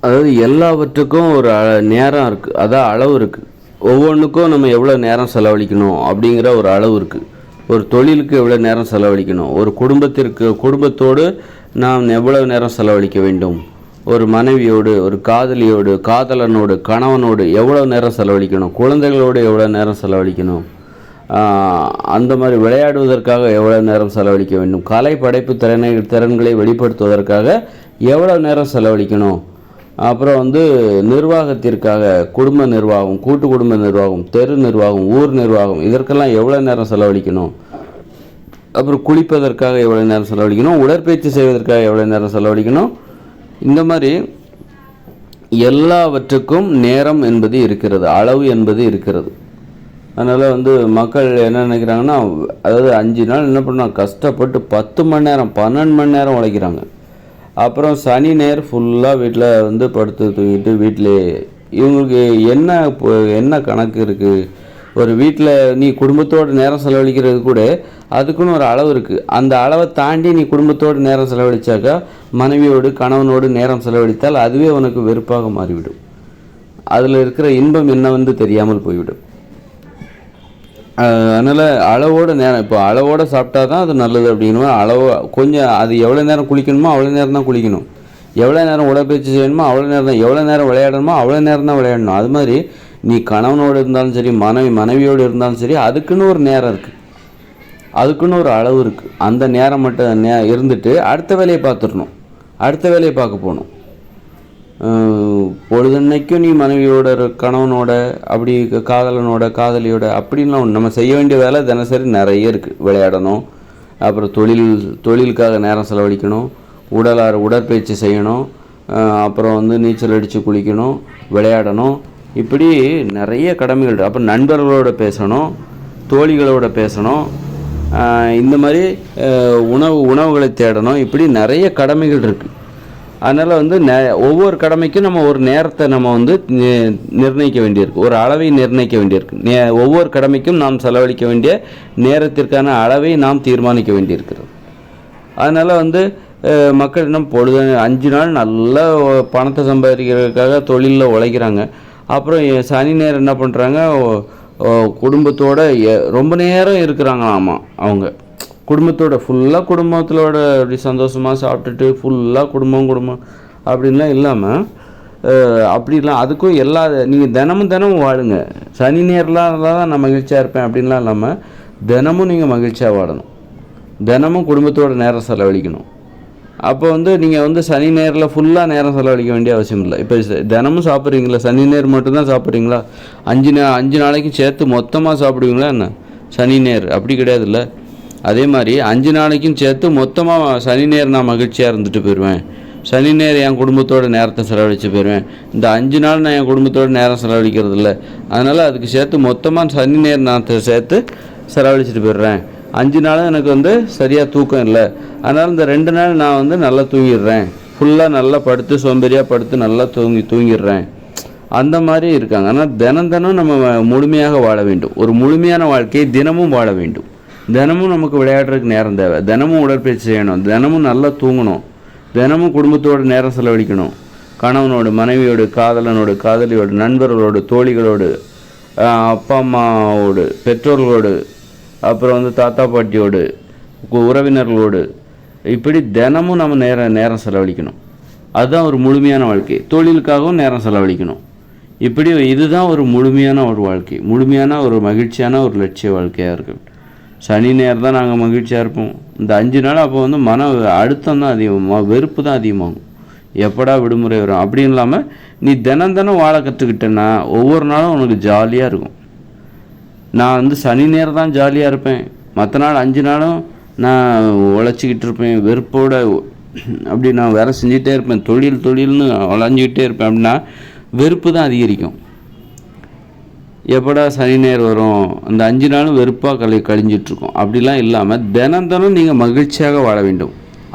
அதாவது எல்லாவற்றுக்கும் ஒரு அ- நேரம் இருக்குது அதான் அளவு இருக்குது ஒவ்வொன்றுக்கும் நம்ம எவ்வளோ நேரம் செலவழிக்கணும் அப்படிங்கிற ஒரு அளவு இருக்குது ஒரு தொழிலுக்கு எவ்வளோ நேரம் செலவழிக்கணும். ஒரு குடும்பத்திற்கு குடும்பத்தோடு நாம் எவ்வளவு நேரம் செலவழிக்க வேண்டும்? ஒரு மனைவியோடு ஒரு காதலியோடு காதலனோடு கணவனோடு எவ்வளோ நேரம் செலவழிக்கணும்? குழந்தைகளோடு எவ்வளோ நேரம் செலவழிக்கணும்? அந்த மாதிரி விளையாடுவதற்காக எவ்வளோ நேரம் செலவழிக்க வேண்டும்? கலை படைப்பு திறனை திறன்களை வெளிப்படுத்துவதற்காக எவ்வளோ நேரம் செலவழிக்கணும்? அப்புறம் வந்து நிர்வாகத்திற்காக குடும்ப நிர்வாகம் கூட்டு குடும்ப நிர்வாகம் தெரு நிர்வாகம் ஊர் நிர்வாகம் இதற்கெல்லாம் எவ்வளோ நேரம் செலவழிக்கணும்? அப்புறம் குளிப்பதற்காக எவ்வளோ நேரம் செலவழிக்கணும்? உடற்பயிற்சி செய்வதற்காக எவ்வளோ நேரம் செலவழிக்கணும்? இந்த மாதிரி எல்லாவற்றுக்கும் நேரம் என்பது இருக்கிறது அளவு என்பது இருக்கிறது. அதனால் வந்து மக்கள் என்ன நினைக்கிறாங்கன்னா அதாவது அஞ்சு நாள் என்ன பண்ணால் கஷ்டப்பட்டு பத்து மணி நேரம் பன்னெண்டு மணி நேரம் உழைக்கிறாங்க. அப்புறம் சனி நேர் ஃபுல்லாக வீட்டில் வந்து படுத்து தூங்கிட்டு வீட்டிலே இவங்களுக்கு என்ன இப்போ- என்ன கணக்கு இருக்குது ஒரு வீட்டில் நீ குடும்பத்தோடு நேரம் செலவழிக்கிறது கூட அதுக்குன்னு ஒரு அளவு இருக்குது அந்த அளவை தாண்டி நீ குடும்பத்தோடு நேரம் செலவழிச்சாக்கா மனைவியோடு கணவனோடு நேரம் செலவழித்தால் அதுவே உனக்கு வெறுப்பாக மாறிவிடும். அதில் இருக்கிற இன்பம் என்ன வந்து தெரியாமல் போய்விடும். அதனால் அளவோட நேரம் இப்போ அளவோட சாப்பிட்டா தான் அது நல்லது அப்படிங்கிற அளவு கொஞ்சம் அது எவ்வளோ நேரம் குளிக்கணுமோ அவ்வளோ நேரம் தான் குளிக்கணும். எவ்வளோ நேரம் உடற்பயிற்சி செய்யணுமோ அவ்வளோ நேரம் தான் எவ்வளோ நேரம் விளையாடணுமோ அவ்வளோ நேரம் தான் விளையாடணும். அது மாதிரி நீ கணவனோடு இருந்தாலும் சரி மனைவி மனைவியோடு இருந்தாலும் சரி அதுக்குன்னு ஒரு நேரம் இருக்குது அதுக்குன்னு ஒரு அளவு இருக்குது அந்த நேரம் மட்டும் நே இருந்துட்டு அடுத்த வேலையை பார்த்துடணும். அடுத்த வேலையை பார்க்க போகணும். பொழுதன்னைக்கும் நீ மனைவியோட கணவனோட அப்படி காதலனோட காதலியோட அப்படின்லாம் நம்ம செய்ய வேண்டிய வேலை தினசரி நிறைய இருக்குது விளையாடணும். அப்புறம் தொழில் தொழிலுக்காக நேரம் செலவழிக்கணும். உடலாறு உடற்பயிற்சி செய்யணும். அப்புறம் வந்து நீச்சல் அடித்து குளிக்கணும். விளையாடணும். இப்படி நிறைய கடமைகள் இருக்கு. அப்புறம் நண்பர்களோட பேசணும். தோழிகளோட பேசணும். இந்த மாதிரி உணவு உணவுகளை தேடணும். இப்படி நிறைய கடமைகள் இருக்குது அதனால் வந்து நெ ஒவ்வொரு கடமைக்கும் நம்ம ஒரு நேரத்தை நம்ம வந்து நிர்ணயிக்க வேண்டியிருக்கு. ஒரு அளவை நிர்ணயிக்க வேண்டியிருக்கு. நே ஒவ்வொரு கடமைக்கும் நாம் செலவழிக்க வேண்டிய நேரத்திற்கான அளவை நாம் தீர்மானிக்க வேண்டியிருக்கிறது. அதனால் வந்து மக்கள் இன்னும் பொழுது அஞ்சு நாள் நல்ல பணத்தை சம்பாதிக்கிறதுக்காக தொழிலில் உழைக்கிறாங்க. அப்புறம் சனி நேரம் என்ன பண்ணுறாங்க குடும்பத்தோடு ரொம்ப நேரம் இருக்கிறாங்களாமா அவங்க. குடும்பத்தோட ஃபுல்லாக குடும்பத்தோட அப்படி சந்தோஷமாக சாப்பிட்டுட்டு ஃபுல்லாக குடும்பம் குடும்பம் அப்படின்லாம் இல்லாமல் அப்படிலாம் அதுக்கும் எல்லா நீங்கள் தினமும் தினமும் வாழுங்க சனி நேரில் தான் நான் மகிழ்ச்சியாக இருப்பேன் அப்படின்லாம் இல்லாமல் தினமும் நீங்கள் மகிழ்ச்சியாக வாழணும் தினமும் குடும்பத்தோட நேரம் செலவழிக்கணும். அப்போ வந்து நீங்கள் வந்து சனி நேரில் ஃபுல்லாக நேரம் செலவழிக்க வேண்டிய அவசியம் இல்லை. இப்போ தினமும் சாப்பிட்றீங்களா? சனி நேர் மட்டும்தான் சாப்பிட்றீங்களா? அஞ்சு நா அஞ்சு நாளைக்கு சேர்த்து மொத்தமாக சாப்பிடுவீங்களா என்ன? சனி நேர் அப்படி கிடையாதுல்ல அதே மாதிரி அஞ்சு நாளைக்கும் சேர்த்து மொத்தமாக சனி நேர் நான் மகிழ்ச்சியாக இருந்துட்டு போயிடுவேன் சனி நேர் என் குடும்பத்தோட நேரத்தை செலவழித்து போயிடுவேன் இந்த அஞ்சு நாள் நான் என் குடும்பத்தோட நேரம் செலவழிக்கிறது இல்லை. அதனால் அதுக்கு சேர்த்து மொத்தமாக சனி நேர் நான் சேர்த்து செலவழிச்சிட்டு போயிடுறேன். அஞ்சு நாளும் எனக்கு வந்து சரியாக தூக்கம் இல்லை. அதனால் இந்த ரெண்டு நாள் நான் வந்து நல்லா தூங்கிடுறேன். ஃபுல்லாக நல்லா படுத்து சோம்பேறியாக படுத்து நல்லா தூங்கி தூங்கிடுறேன். அந்த மாதிரி இருக்காங்க. ஆனால் தினம் தினம் நம்ம முழுமையாக வாழ வேண்டும். ஒரு முழுமையான வாழ்க்கையை தினமும் வாழ வேண்டும். தினமும் நமக்கு விளையாடுறதுக்கு நேரம் தேவை. தினமும் உடற்பயிற்சி செய்யணும். தினமும் நல்லா தூங்கணும். தினமும் குடும்பத்தோடு நேரம் செலவழிக்கணும். கணவனோடு மனைவியோடு காதலனோடு காதலியோடு நண்பர்களோடு தோழிகளோடு அப்பா அம்மாவோடு பெற்றோர்களோடு அப்புறம் வந்து தாத்தா பாட்டியோடு உறவினர்களோடு. இப்படி தினமும் நம்ம நேரம் நேரம் செலவழிக்கணும். அதுதான் ஒரு முழுமையான வாழ்க்கை. தொழிலுக்காகவும் நேரம் செலவழிக்கணும். இப்படி இதுதான் ஒரு முழுமையான ஒரு வாழ்க்கை. முழுமையான ஒரு மகிழ்ச்சியான ஒரு லட்சிய வாழ்க்கையாக இருக்கட்டும். சனி நேரம் தான் நாங்கள் மகிழ்ச்சியாக இருப்போம். இந்த அஞ்சு நாள் அப்போ வந்து மன அழுத்தம் தான் அதிகமாக வெறுப்பு தான் அதிகமாகும். எப்படா விடுமுறை வரும்? அப்படின்னு இல்லாமல் நீ தினம் தினம் வாழ கற்றுக்கிட்டேன்னா ஒவ்வொரு நாளும் உனக்கு ஜாலியாக இருக்கும். நான் வந்து சனி நேரம் தான் ஜாலியாக இருப்பேன். மற்ற நாள் அஞ்சு நாளும் நான் உழைச்சிக்கிட்டு இருப்பேன். வெறுப்போட அப்படி நான் வேலை செஞ்சிகிட்டே இருப்பேன். தொழில் தொழில்னு வளைஞ்சிக்கிட்டே இருப்பேன். அப்படின்னா வெறுப்பு தான் அதிகரிக்கும். எப்படா சனி நேர் வரும்? அந்த அஞ்சு நாளும் வெறுப்பாக கழி கழிஞ்சிட்ருக்கோம். அப்படிலாம் இல்லாமல் தினம் தினம் நீங்கள் மகிழ்ச்சியாக வாழ வேண்டும்.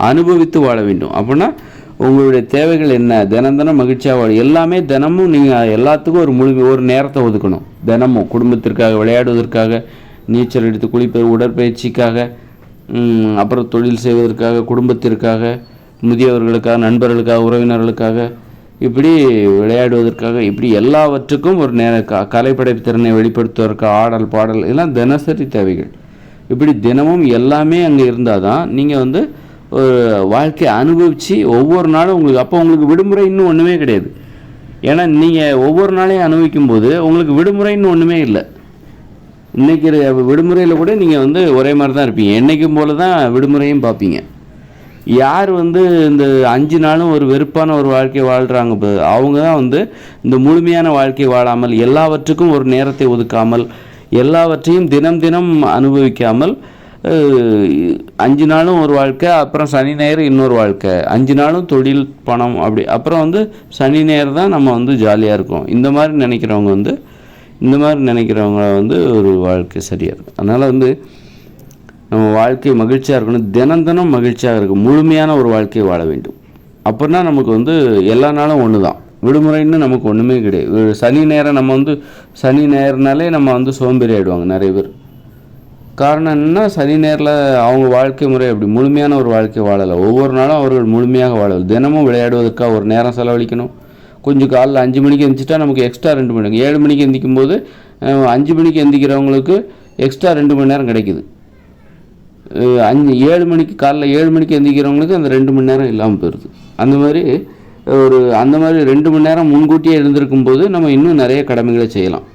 அனுபவித்து வாழ வேண்டும். அப்படின்னா உங்களுடைய தேவைகள் என்ன? தினம் தினம் மகிழ்ச்சியாக வாழ எல்லாமே தினமும் நீங்கள் எல்லாத்துக்கும் ஒரு முழு ஒரு நேரத்தை ஒதுக்கணும். தினமும் குடும்பத்திற்காக விளையாடுவதற்காக நீச்சல் எடுத்து குளிப்பது உடற்பயிற்சிக்காக அப்புறம் தொழில் செய்வதற்காக குடும்பத்திற்காக முதியவர்களுக்காக நண்பர்களுக்காக உறவினர்களுக்காக இப்படி விளையாடுவதற்காக இப்படி எல்லாவற்றுக்கும் ஒரு நேர க கலைப்படைப்பு திறனை வெளிப்படுத்துவதற்கு ஆடல் பாடல் இதெல்லாம் தினசரி தேவைகள். இப்படி தினமும் எல்லாமே அங்கே இருந்தால் தான் நீங்கள் வந்து ஒரு வாழ்க்கையை அனுபவித்து ஒவ்வொரு நாளும் உங்களுக்கு அப்போ உங்களுக்கு விடுமுறை இன்னும் ஒன்றுமே கிடையாது. ஏன்னா நீங்கள் ஒவ்வொரு நாளையும் அனுபவிக்கும் போது உங்களுக்கு விடுமுறைன்னு ஒன்றுமே இல்லை. இன்றைக்கி விடுமுறையில் கூட நீங்கள் வந்து ஒரே மாதிரி தான் இருப்பீங்க. என்றைக்கும் போல தான் விடுமுறையும் பார்ப்பீங்க. யார் வந்து இந்த அஞ்சு நாளும் ஒரு வெறுப்பான ஒரு வாழ்க்கை வாழ்கிறாங்க அவங்க தான் வந்து இந்த முழுமையான வாழ்க்கை வாழாமல் எல்லாவற்றுக்கும் ஒரு நேரத்தை ஒதுக்காமல் எல்லாவற்றையும் தினம் தினம் அனுபவிக்காமல் அஞ்சு நாளும் ஒரு வாழ்க்கை அப்புறம் சனி ஞாயிறு இன்னொரு வாழ்க்கை. அஞ்சு நாளும் தொழில் பணம் அப்படி. அப்புறம் வந்து சனி ஞாயிறு தான் நம்ம வந்து ஜாலியாக இருக்கோம். இந்த மாதிரி நினைக்கிறவங்க வந்து இந்த மாதிரி நினைக்கிறவங்க வந்து ஒரு வாழ்க்கை சரியாக இருக்கும். அதனால் வந்து நம்ம வாழ்க்கை மகிழ்ச்சியாக இருக்கணும். தினம் தினம் மகிழ்ச்சியாக இருக்கும் முழுமையான ஒரு வாழ்க்கையை வாழ வேண்டும். அப்படின்னா நமக்கு வந்து எல்லா நாளும் ஒன்று தான் விடுமுறைன்னு நமக்கு ஒன்றுமே கிடையாது. சனி நேரம் நம்ம வந்து சனி நேரம்னாலே நம்ம வந்து சோம்பேறி ஆயிடுவாங்க நிறைய பேர். காரணம் என்னன்னா சனி நேரில் அவங்க வாழ்க்கை முறை அப்படி முழுமையான ஒரு வாழ்க்கை வாழலை. ஒவ்வொரு நாளும் அவர்கள் முழுமையாக வாழலை. தினமும் விளையாடுவதற்காக ஒரு நேரம் செலவழிக்கணும். கொஞ்சம் காலைல அஞ்சு மணிக்கு எந்திரிச்சிட்டா நமக்கு எக்ஸ்ட்ரா ரெண்டு மணி நேரம். ஏழு மணிக்கு எந்திக்கும் போது அஞ்சு மணிக்கு எந்திக்கிறவங்களுக்கு எக்ஸ்ட்ரா ரெண்டு மணி நேரம் கிடைக்குது. அஞ்சு ஏழு மணிக்கு காலைல ஏழு மணிக்கு எந்திரிக்கிறவங்களுக்கு அந்த ரெண்டு மணி நேரம் இல்லாமல் போயிடுது அந்த மாதிரி ஒரு அந்த மாதிரி ரெண்டு மணி நேரம் முன்கூட்டியே எழுந்திருக்கும் போது நம்ம இன்னும் நிறைய கடமைகளை செய்யலாம்.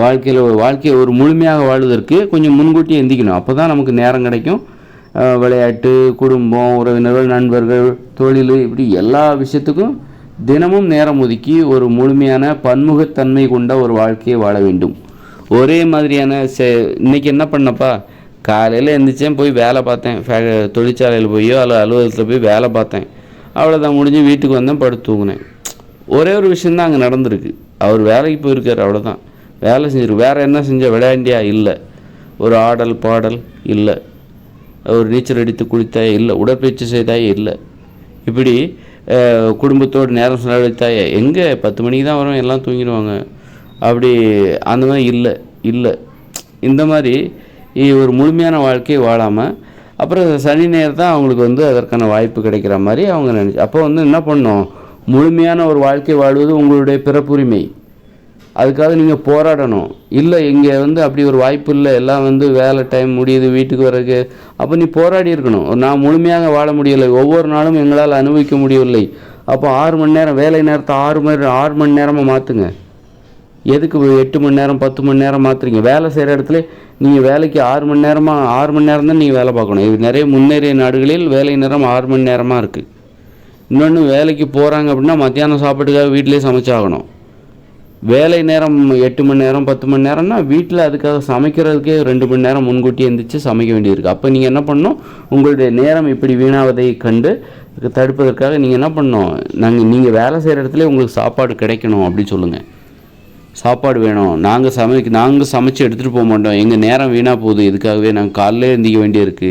வாழ்க்கையில் வாழ்க்கையை ஒரு முழுமையாக வாழ்வதற்கு கொஞ்சம் முன்கூட்டியே எந்திக்கணும். அப்போ தான் நமக்கு நேரம் கிடைக்கும். விளையாட்டு குடும்பம் உறவினர்கள் நண்பர்கள் தொழில் இப்படி எல்லா விஷயத்துக்கும் தினமும் நேரம் ஒதுக்கி ஒரு முழுமையான பன்முகத்தன்மை கொண்ட ஒரு வாழ்க்கையை வாழ வேண்டும். ஒரே மாதிரியான செ இன்னைக்கு என்ன பண்ணப்பா? காலையில் எழுந்திரிச்சேன் போய் வேலை பார்த்தேன். ஃபே- தொழிற்சாலையில் போயோ அல்ல அலுவலகத்தில் போய் வேலை பார்த்தேன். அவ்வளோதான் முடிஞ்சு வீட்டுக்கு வந்தேன் படுத்து தூங்கினேன். ஒரே ஒரு விஷயந்தான் அங்கே நடந்திருக்கு. அவர் வேலைக்கு போயிருக்கார் அவ்வளோதான் வேலை செஞ்சிருக்கு வேறு என்ன செஞ்ச விளையாண்டியா இல்லை. ஒரு ஆடல் பாடல் இல்லை. ஒரு நீச்சல் அடித்து குளித்தாயே இல்லை. உடற்பயிற்சி செய்தாயே இல்லை. இப்படி குடும்பத்தோடு நேரம் செலவழித்தாயே எங்கே? பத்து மணிக்கு தான் வரும் எல்லாம் தூங்கிடுவாங்க. அப்படி அந்த மாதிரி இல்லை இல்லை. இந்த மாதிரி ஒரு முழுமையான வாழ்க்கையை வாழாமல் அப்புறம் சனி நேரம் தான் அவங்களுக்கு வந்து அதற்கான வாய்ப்பு கிடைக்கிற மாதிரி அவங்க நினச்சி அப்போ வந்து என்ன பண்ணோம் முழுமையான ஒரு வாழ்க்கை வாழ்வது உங்களுடைய பிறப்புரிமை. அதுக்காக நீங்கள் போராடணும். இல்லை இங்கே வந்து அப்படி ஒரு வாய்ப்பு இல்லை. எல்லாம் வந்து வேலை டைம் முடியுது வீட்டுக்கு வர்றதுக்கு. அப்போ நீ போராடி இருக்கணும். நான் முழுமையாக வாழ முடியலை. ஒவ்வொரு நாளும் எங்களால் அனுபவிக்க முடியவில்லை. அப்போ ஆறு மணி நேரம் வேலை நேரத்தை ஆறு மணி ஆறு மணி நேரமாக மாற்றுங்க எதுக்கு எட்டு மணி நேரம் பத்து மணி நேரம் மாற்றுறீங்க வேலை செய்கிற இடத்துல நீங்கள் வேலைக்கு ஆறு மணி நேரமாக ஆறு மணி நேரம் தான் நீங்கள் வேலை பார்க்கணும். இது நிறைய முன்னேறிய நாடுகளில் வேலை நேரம் ஆறு மணி நேரமாக இருக்குது இன்னொன்று வேலைக்கு போகிறாங்க அப்படின்னா மத்தியானம் சாப்பாட்டுக்காக வீட்டிலே சமைச்சாகணும். வேலை நேரம் எட்டு மணி நேரம் பத்து மணி நேரம்னா வீட்டில் அதுக்காக சமைக்கிறதுக்கே ரெண்டு மணி நேரம் முன்கூட்டி எந்திரிச்சு சமைக்க வேண்டியிருக்கு. அப்போ நீங்கள் என்ன பண்ணணும்? உங்களுடைய நேரம் இப்படி வீணாவதை கண்டு தடுப்பதற்காக நீங்கள் என்ன பண்ணணும்? நாங்கள் நீங்கள் வேலை செய்கிற இடத்துல உங்களுக்கு சாப்பாடு கிடைக்கணும் அப்படின்னு சொல்லுங்கள் சாப்பாடு வேணும். நாங்கள் சமைக்க நாங்கள் சமைச்சு எடுத்துகிட்டு போக மாட்டோம். எங்கள் நேரம் வீணாக போகுது. இதுக்காகவே நாங்கள் காலையில் எழுந்திக்க வேண்டியிருக்கு.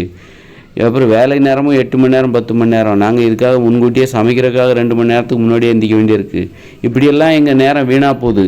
அப்புறம் வேலை நேரமும் எட்டு மணி நேரம் பத்து மணி நேரம். நாங்கள் இதுக்காக முன்கூட்டியே சமைக்கிறதுக்காக ரெண்டு மணி நேரத்துக்கு முன்னாடியே எந்திக்க வேண்டியிருக்கு. இப்படியெல்லாம் எங்கள் நேரம் வீணாக போகுது.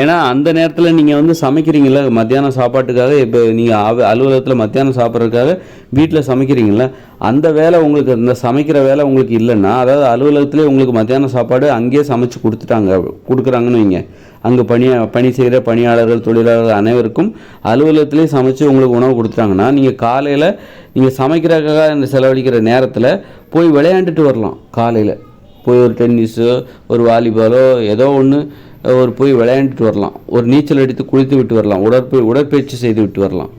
ஏன்னா அந்த நேரத்தில் நீங்கள் வந்து சமைக்கிறீங்கள மத்தியானம் சாப்பாட்டுக்காக இப்போ நீங்கள் அலுவலகத்தில் மத்தியானம் சாப்பிட்றதுக்காக வீட்டில் சமைக்கிறீங்களா அந்த வேலை உங்களுக்கு இந்த சமைக்கிற வேலை உங்களுக்கு இல்லைன்னா அதாவது அலுவலகத்திலே உங்களுக்கு மத்தியானம் சாப்பாடு அங்கேயே சமைச்சு கொடுத்துட்டாங்க கொடுக்குறாங்கன்னு வைங்க. அங்கே பணி பணி செய்கிற பணியாளர்கள் தொழிலாளர்கள் அனைவருக்கும் அலுவலகத்திலே சமைச்சு உங்களுக்கு உணவு கொடுத்துட்டாங்கன்னா நீங்கள் காலையில் நீங்கள் சமைக்கிறக்காக இந்த செலவழிக்கிற நேரத்தில் போய் விளையாண்டுட்டு வரலாம் காலையில். போய் ஒரு டென்னிஸோ ஒரு வாலிபாலோ ஏதோ ஒன்று ஒரு போய் விளையாண்டுட்டு வரலாம். ஒரு நீச்சல் அடித்து குளித்து விட்டு வரலாம். உடற்ப உடற்பயிற்சி செய்து விட்டு வரலாம்.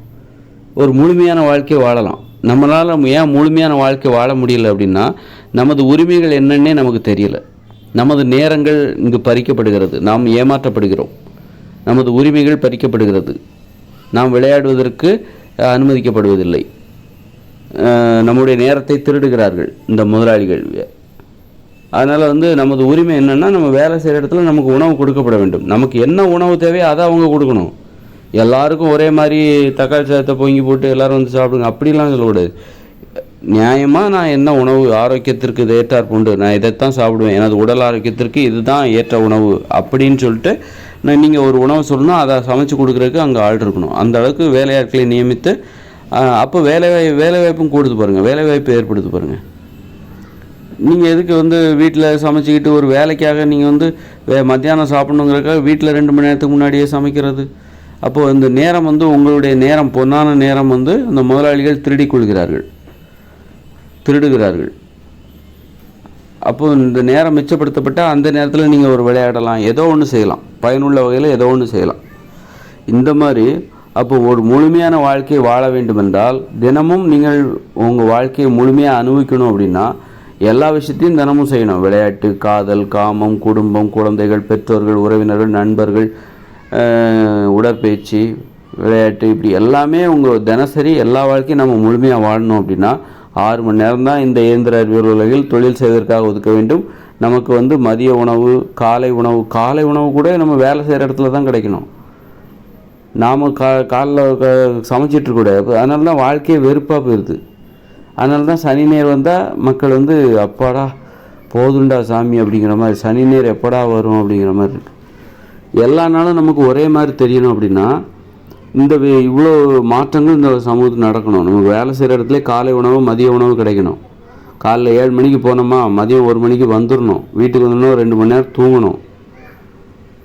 ஒரு முழுமையான வாழ்க்கையை வாழலாம். நம்மளால் ஏன் முழுமையான வாழ்க்கை வாழ முடியல அப்படின்னா நமது உரிமைகள் என்னன்னே நமக்கு தெரியல. நமது நேரங்கள் இங்கு பறிக்கப்படுகிறது. நாம் ஏமாற்றப்படுகிறோம். நமது உரிமைகள் பறிக்கப்படுகிறது. நாம் விளையாடுவதற்கு அனுமதிக்கப்படுவதில்லை. நம்முடைய நேரத்தை திருடுகிறார்கள் இந்த முதலாளிகள். அதனால் வந்து நமது உரிமை என்னென்னா நம்ம வேலை செய்கிற இடத்துல நமக்கு உணவு கொடுக்கப்பட வேண்டும். நமக்கு என்ன உணவு தேவையோ அதை அவங்க கொடுக்கணும். எல்லாருக்கும் ஒரே மாதிரி தக்காளி சாதத்தை பொங்கி போட்டு எல்லாரும் வந்து சாப்பிடுங்க. அப்படிலாம் சொல்லக்கூடாது. நியாயமாக நான் என்ன உணவு ஆரோக்கியத்திற்கு இது ஏற்றார் பூண்டு நான் இதைத்தான் சாப்பிடுவேன். எனது உடல் ஆரோக்கியத்திற்கு இதுதான் ஏற்ற உணவு அப்படின்னு சொல்லிட்டு நான் நீங்கள் ஒரு உணவு சொல்லணும் அதை சமைச்சு கொடுக்குறதுக்கு அங்கே ஆள் இருக்கணும். அந்த அளவுக்கு வேலையாட்களை நியமித்து அப்போ வேலை வாய் வேலை வாய்ப்பும் கூடுது பாருங்கள் வேலை வாய்ப்பு ஏற்படுத்து பாருங்கள் நீங்கள் எதுக்கு வந்து வீட்டில் சமைச்சிக்கிட்டு ஒரு வேலைக்காக நீங்கள் வந்து வே மத்தியானம் சாப்பிட்ணுங்கிறக்காக வீட்டில் ரெண்டு மணி நேரத்துக்கு முன்னாடியே சமைக்கிறது? அப்போது இந்த நேரம் வந்து உங்களுடைய நேரம் பொன்னான நேரம் வந்து அந்த முதலாளிகள் திருடி கொள்கிறார்கள். திருடுகிறார்கள். அப்போது இந்த நேரம் மிச்சப்படுத்தப்பட்டால் அந்த நேரத்தில் நீங்கள் ஒரு விளையாடலாம் ஏதோ ஒன்று செய்யலாம். பயனுள்ள வகையில் ஏதோ ஒன்று செய்யலாம். இந்த மாதிரி அப்போ ஒரு முழுமையான வாழ்க்கையை வாழ வேண்டுமென்றால் தினமும் நீங்கள் உங்கள் வாழ்க்கையை முழுமையாக அனுபவிக்கணும் அப்படின்னா எல்லா விஷயத்தையும் தினமும் செய்யணும். விளையாட்டு காதல் காமம் குடும்பம் குழந்தைகள் பெற்றோர்கள் உறவினர்கள் நண்பர்கள் உடற்பயிற்சி விளையாட்டு இப்படி எல்லாமே உங்கள் தினசரி எல்லா வாழ்க்கையும் நம்ம முழுமையாக வாழணும் அப்படின்னா ஆறு மணி நேரம் தான் இந்த இயந்திர அறிவியல் உலகில் தொழில் செய்வதற்காக ஒதுக்க வேண்டும். நமக்கு வந்து மதிய உணவு காலை உணவு காலை உணவு கூட நம்ம வேலை செய்கிற இடத்துல தான் கிடைக்கணும். நாம் கா காலைல க சமைச்சிட்டு கூட அதனால தான் வாழ்க்கையே வெறுப்பாக போயிடுது அதனால தான் சனி நேர் வந்தால் மக்கள் வந்து அப்பாடா போதுண்டா சாமி அப்படிங்கிற மாதிரி சனி நேர் எப்படா வரும்? அப்படிங்கிற மாதிரி இருக்குது எல்லா நாளும் நமக்கு ஒரே மாதிரி தெரியணும் அப்படின்னா இந்த வே- இவ்வளோ மாற்றங்கள் இந்த சமூகத்தில் நடக்கணும். நமக்கு வேலை செய்கிற இடத்துல காலை உணவு மதிய உணவு கிடைக்கணும். காலைல ஏழு மணிக்கு போனோமா மதியம் ஒரு மணிக்கு வந்துடணும் வீட்டுக்கு வந்தோம்னா ரெண்டு மணி நேரம் தூங்கணும்.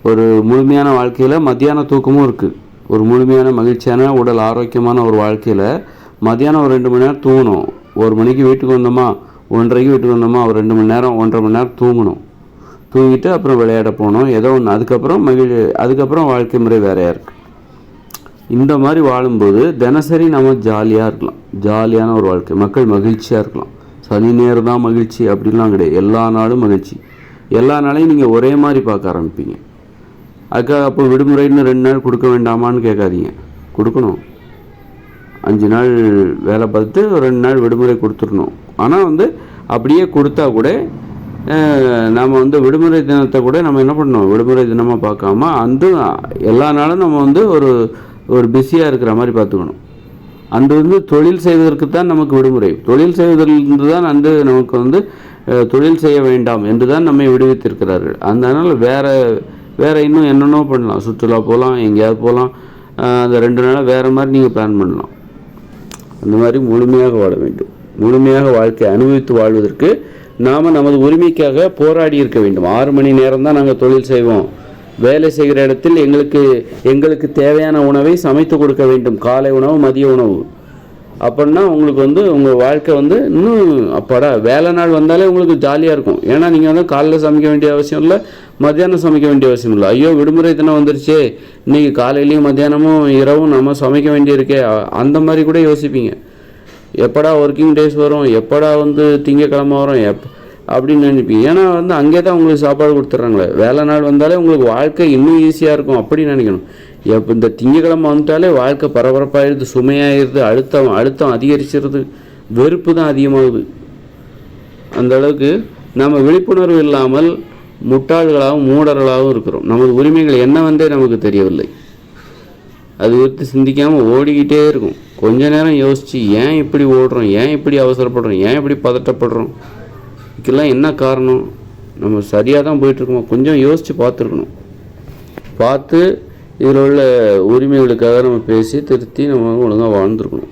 ஒரு முழுமையான வாழ்க்கையில் மத்தியான தூக்கமும் இருக்குது ஒரு முழுமையான மகிழ்ச்சியான உடல் ஆரோக்கியமான ஒரு வாழ்க்கையில் மதியானம் ஒரு ரெண்டு மணி நேரம் தூங்கணும். ஒரு மணிக்கு வீட்டுக்கு வந்தோமா ஒன்றரைக்கு வீட்டுக்கு வந்தோமா ஒரு ரெண்டு மணி நேரம் ஒன்றரை மணி நேரம் தூங்கணும். தூங்கிட்டு அப்புறம் விளையாட போகணும் ஏதோ ஒன்று அதுக்கப்புறம் மகிழ் அதுக்கப்புறம் வாழ்க்கை முறை வேறையாக இருக்குது இந்த மாதிரி வாழும்போது தினசரி நம்ம ஜாலியாக இருக்கலாம். ஜாலியான ஒரு வாழ்க்கை. மக்கள் மகிழ்ச்சியாக இருக்கலாம். சனி நேரம் தான் மகிழ்ச்சி அப்படின்லாம் கிடையாது. எல்லா நாளும் மகிழ்ச்சி. எல்லா நாளையும் நீங்கள் ஒரே மாதிரி பார்க்க ஆரம்பிப்பீங்க. அதுக்காக அப்போ விடுமுறைன்னு ரெண்டு நாள் கொடுக்க வேண்டாமான்னு கேட்காதீங்க. கொடுக்கணும். அஞ்சு நாள் வேலை பார்த்து ஒரு ரெண்டு நாள் விடுமுறை கொடுத்துடணும். ஆனால் வந்து அப்படியே கொடுத்தா கூட நாம் நம்ம வந்து விடுமுறை தினத்தை கூட நம்ம என்ன பண்ணணும்? விடுமுறை தினமாக பார்க்காம அந்த எல்லா நாளும் நம்ம வந்து ஒரு ஒரு பிஸியாக இருக்கிற மாதிரி பார்த்துக்கணும். அந்த வந்து தொழில் செய்வதற்கு தான் நமக்கு விடுமுறை. தொழில் செய்வதிலிருந்து தான் வந்து நமக்கு வந்து தொழில் செய்ய வேண்டாம் என்று தான் நம்மை விடுவித்திருக்கிறார்கள். அந்த அதனால் வேறு வேறு இன்னும் என்னென்னோ பண்ணலாம். சுற்றுலா போகலாம் எங்கேயாவது போகலாம். அந்த ரெண்டு நாளாக வேறு மாதிரி நீங்கள் பிளான் பண்ணலாம். அந்த மாதிரி முழுமையாக வாழ வேண்டும். முழுமையாக வாழ்க்கை அனுபவித்து வாழ்வதற்கு நாம் நமது உரிமைக்காக போராடி இருக்க வேண்டும். ஆறு மணி நேரம் தான் நாங்கள் தொழில் செய்வோம். வேலை செய்கிற இடத்தில் எங்களுக்கு எங்களுக்கு தேவையான உணவை சமைத்து கொடுக்க வேண்டும். காலை உணவு மதிய உணவு. அப்படின்னா உங்களுக்கு வந்து உங்கள் வாழ்க்கை வந்து இன்னும் அப்பாடா வேலை நாள் வந்தாலே உங்களுக்கு ஜாலியாக இருக்கும். ஏன்னா நீங்கள் வந்து காலைல சமைக்க வேண்டிய அவசியம் இல்லை மத்தியானம் சமைக்க வேண்டிய அவசியம் இல்லை. ஐயோ விடுமுறை தினம் வந்துருச்சே. இன்னைக்கு காலையிலையும் மத்தியானமும் இரவும் நம்ம சமைக்க வேண்டியிருக்கே. அந்த மாதிரி கூட யோசிப்பீங்க. எப்படா ஒர்க்கிங் டேஸ் வரும்? எப்படா வந்து திங்கக்கிழமை வரும்? எப் அப்படின்னு நினைப்பீங்க. ஏன்னா வந்து அங்கே தான் உங்களுக்கு சாப்பாடு கொடுத்துட்றாங்களே. வேலை நாள் வந்தாலே உங்களுக்கு வாழ்க்கை இன்னும் ஈஸியாக இருக்கும் அப்படின்னு நினைக்கணும். எப்போ இந்த திங்கக்கிழமை வந்துட்டாலே வாழ்க்கை பரபரப்பாகிடுது சுமையாகிடுது அழுத்தம் அழுத்தம் அதிகரிச்சிருது வெறுப்பு தான் அதிகமாகுது. அந்த அளவுக்கு நம்ம விழிப்புணர்வு இல்லாமல் முட்டாள்களாகவும் மூடர்களாகவும் இருக்கிறோம். நமது உரிமைகள் என்னவென்றே நமக்கு தெரியவில்லை. அது குறித்து சிந்திக்காமல் ஓடிக்கிட்டே இருக்கும். கொஞ்ச நேரம் யோசித்து ஏன் இப்படி ஓடுறோம்? ஏன் இப்படி அவசரப்படுறோம்? ஏன் இப்படி பதட்டப்படுறோம்? இதுக்கெல்லாம் என்ன காரணம்? நம்ம சரியாக தான் போயிட்டுருக்கோமா? கொஞ்சம் யோசித்து பார்த்துருக்கணும். பார்த்து இதில் உள்ள உரிமைகளுக்காக நம்ம பேசி திருத்தி நம்ம ஒழுங்காக வாழ்ந்துருக்கணும்.